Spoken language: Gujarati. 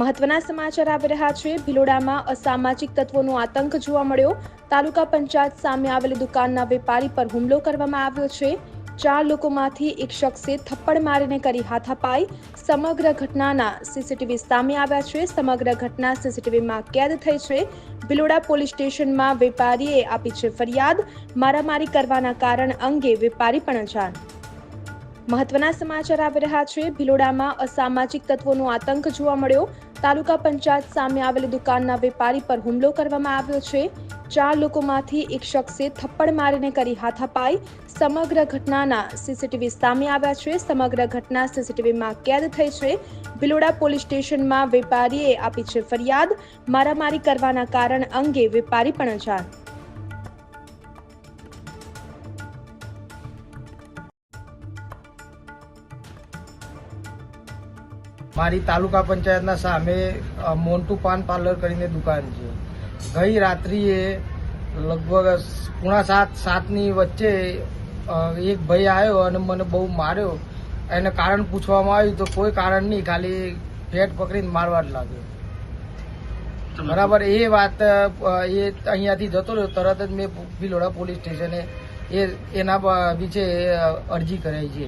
મહત્વના સમાચાર આવી રહ્યા છે. ભિલોડામાં અસામાજિક તત્વોનો આતંક જોવા મળ્યો. તાલુકા પંચાયત સામે આવેલી દુકાનના વેપારી પર હુમલો કરવામાં આવ્યો છે. ચાર લોકોમાંથી એક શખ્સે થપ્પડ મારીને કરી હાથાપાઈ. સમગ્ર ઘટનાના સીસીટીવી સામે આવ્યા છે. સમગ્ર ઘટના સીસીટીવીમાં કેદ થઈ છે. ભિલોડા પોલીસ સ્ટેશનમાં વેપારીએ આપી છે ફરિયાદ. મારામારી કરવાના કારણ અંગે વેપારી પણ જાણ. મહત્વના સમાચાર આવી રહ્યા છે. ભિલોડામાં અસામાજિક તત્વોનો આતંક જોવા મળ્યો. તાલુકા પંચાયત સામે આવેલી દુકાનના વેપારી પર હુમલો કરવામાં આવ્યો છે. ચાર લોકોમાંથી એક શખ્સે થપ્પડ મારીને કરી હાથાપાઈ સમગ્ર ઘટનાના સીસીટીવી સામે આવ્યા છે. સમગ્ર ઘટના સીસીટીવીમાં કેદ થઈ છે. ભિલોડા પોલીસ સ્ટેશનમાં વેપારીએ આપી છે ફરિયાદ. મારામારી કરવાના કારણ અંગે વેપારી પણ જાણ મારી તાલુકા પંચાયતના સામે મોન્ટુ પાન પાર્લર કરીને દુકાન છે. ગઈ રાત્રિએ લગભગ પૂણા સાત સાતની વચ્ચે એક ભાઈ આવ્યો અને મને બહુ માર્યો. એને કારણ પૂછવામાં આવ્યું તો કોઈ કારણ નહીં ખાલી ફેટ પકડીને મારવા જ લાગ્યો. બરાબર એ વાત એ અહીંયાથી જતો રહ્યો તરત જ મેં ભીલોડા પોલીસ સ્ટેશને એ એના વિશે અરજી કરાઈ છે.